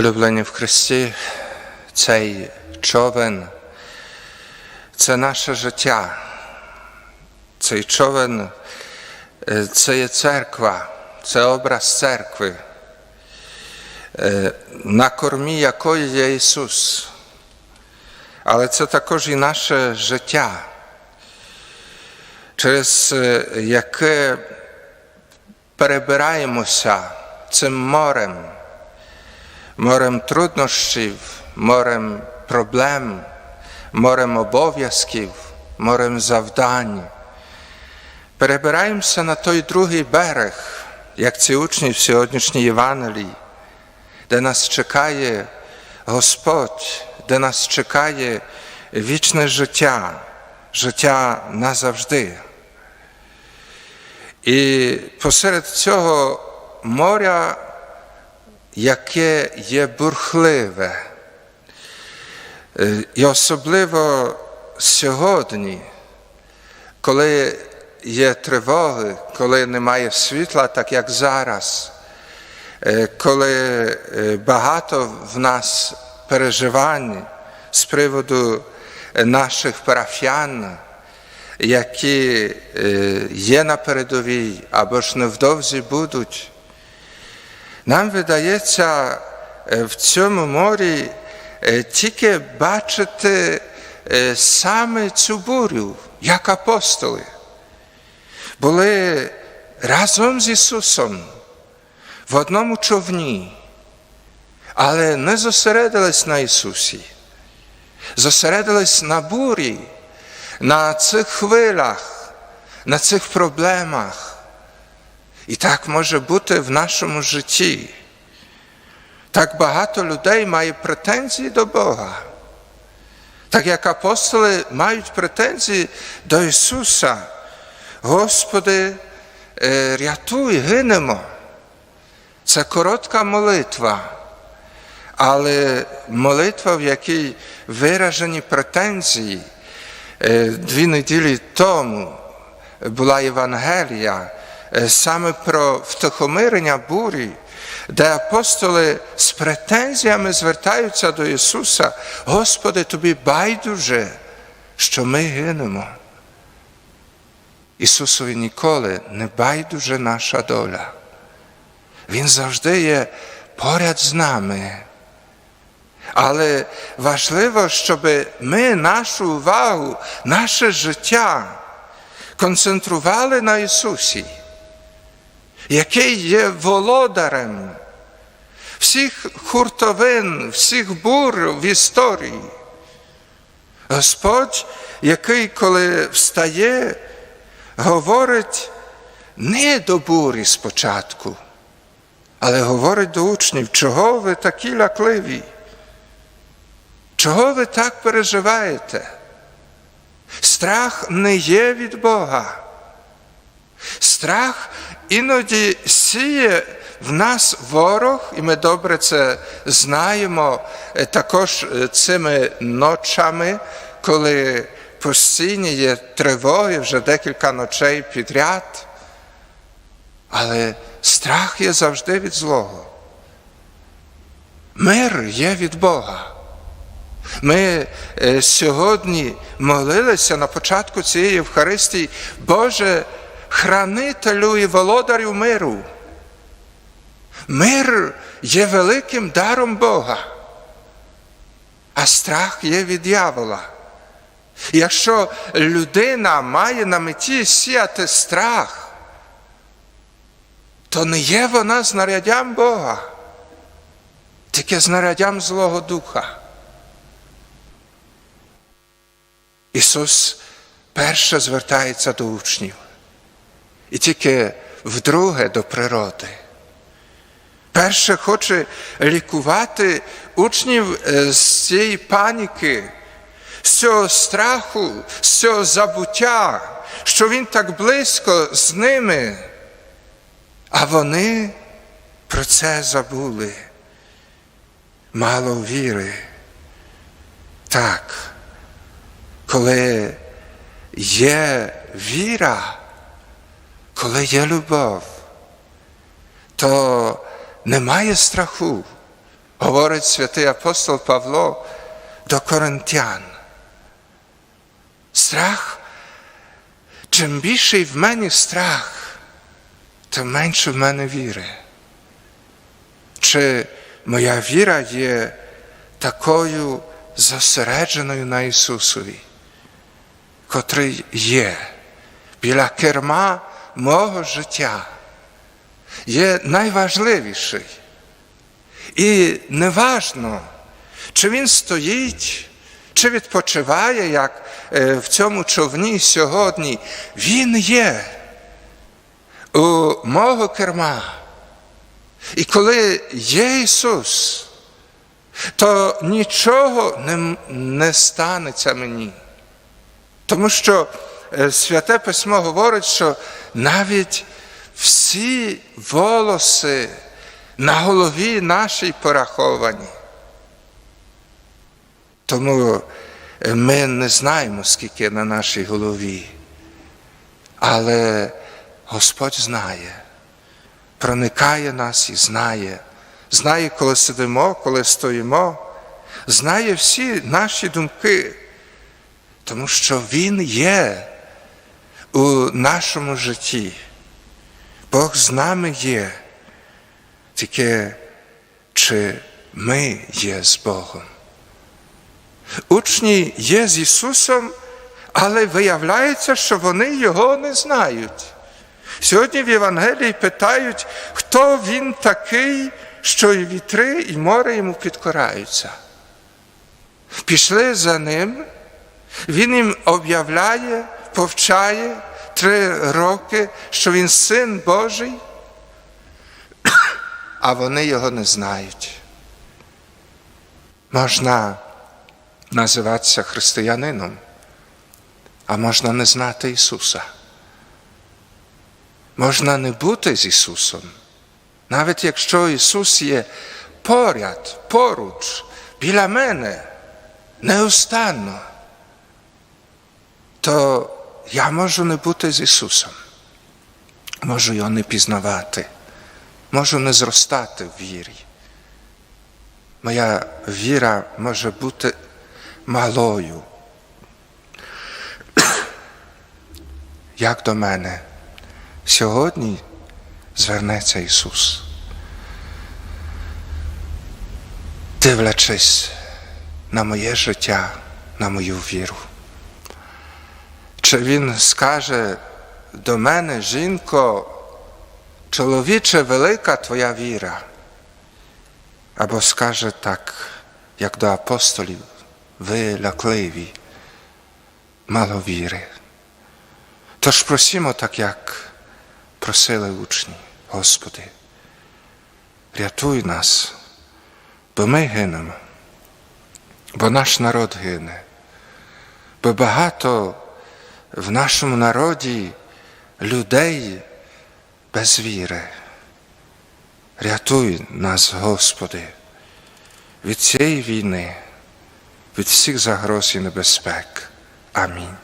Улюблені в Христі, цей човен це наше життя. Цей човен е, це є церква, це образ церкви, е, на кормі якої є Ісус. Але це також і наше життя, через е, яке перебираємося цим морем морем труднощів, морем проблем, морем обов'язків, морем завдань. Перебираємося на той другий берег, як ці учні в сьогоднішній Євангелії, де нас чекає Господь, де нас чекає вічне життя, життя назавжди. І посеред цього моря яке є бурхливе. І особливо сьогодні, коли є тривоги, коли немає світла, так як зараз, коли багато в нас переживань з приводу наших парафіян, які є на передовій або ж невдовзі будуть. Нам видається в цьому морі тільки бачити саме цю бурю, як апостоли, були разом з Ісусом в одному човні, але не зосередились на Ісусі, зосередились на бурі, на цих хвилях, на цих проблемах. І так може бути в нашому житті. Так багато людей має претензії до Бога. Так як апостоли мають претензії до Ісуса. Господи, рятуй, гинемо. Це коротка молитва, але молитва, в якій виражені претензії. Дві неділі тому була Євангелія саме про втихомирення бурі, де апостоли з претензіями звертаються до Ісуса, Господи, тобі байдуже, що ми гинемо. Ісусові ніколи не байдуже наша доля. Він завжди є поряд з нами. Але важливо, щоб ми нашу увагу, наше життя концентрували на Ісусі який є володарем всіх хуртовин, всіх бур в історії. Господь, який, коли встає, говорить не до бурі спочатку, але говорить до учнів, чого ви такі лякливі? Чого ви так переживаєте? Страх не є від Бога. Страх іноді сіє в нас ворог, і ми добре це знаємо також цими ночами, коли постійні є тривоги вже декілька ночей підряд. Але страх є завжди від злого. Мир є від Бога. Ми сьогодні молилися на початку цієї Євхаристії, Боже хранителю і володарю миру. Мир є великим даром Бога, а страх є від дьявола. Якщо людина має на меті сіяти страх, то не є вона знаряддям Бога, тільки знаряддям Злого Духа. Ісус перше звертається до учнів і тільки вдруге до природи. Перше хоче лікувати учнів з цієї паніки, з цього страху, з цього забуття, що він так близько з ними, а вони про це забули. Мало віри. Так, коли є віра, коли є любов, то немає страху, говорить святий апостол Павло до коринтян. Страх, чим більший в мене страх, тим менше в мене віри. Чи моя віра є такою зосередженою на Ісусові, котрий є біля керма мого життя, є найважливіший. І неважно, чи він стоїть, чи відпочиває, як е, в цьому човні сьогодні, він є у мого керма. І коли є Ісус, то нічого не, не станеться мені. Тому що е, Святе Письмо говорить, що навіть всі волоси на голові нашій пораховані. Тому е, ми не знаємо, скільки на нашій голові. Але Господь знає, проникає нас і знає, знає, коли сидимо, коли стоїмо, знає всі наші думки, тому що Він є у нашому житті. Бог з нами є, тільки чи ми є з Богом. Учні є з Ісусом, але виявляється, що вони Його не знають. Сьогодні в Євангелії питають, хто він такий, що і вітри, і море йому підкораються. Пішли за ним, він їм об'являє, повчає три роки, що він син Божий, а вони його не знають. Можна називатися християнином, а можна не знати Ісуса. Можна не бути з Ісусом, навіть якщо Ісус є поряд, поруч, біля мене, неустанно, то я можу не бути з Ісусом, можу його не пізнавати, можу не зростати в вірі. Моя віра може бути малою. Як до мене сьогодні звернеться Ісус. Дивлячись на моє життя, на мою віру. Чи Він скаже до мене, жінко, чоловіче, велика твоя віра? Або скаже так, як до апостолів, ви лякливі, мало віри. Тож просімо так, як просили учні, Господи, рятуй нас, бо ми гинемо, бо наш народ гине, бо багато в нашому народі людей без віри. Рятуй нас, Господи, від цієї війни, від всіх загроз і небезпек. Амінь.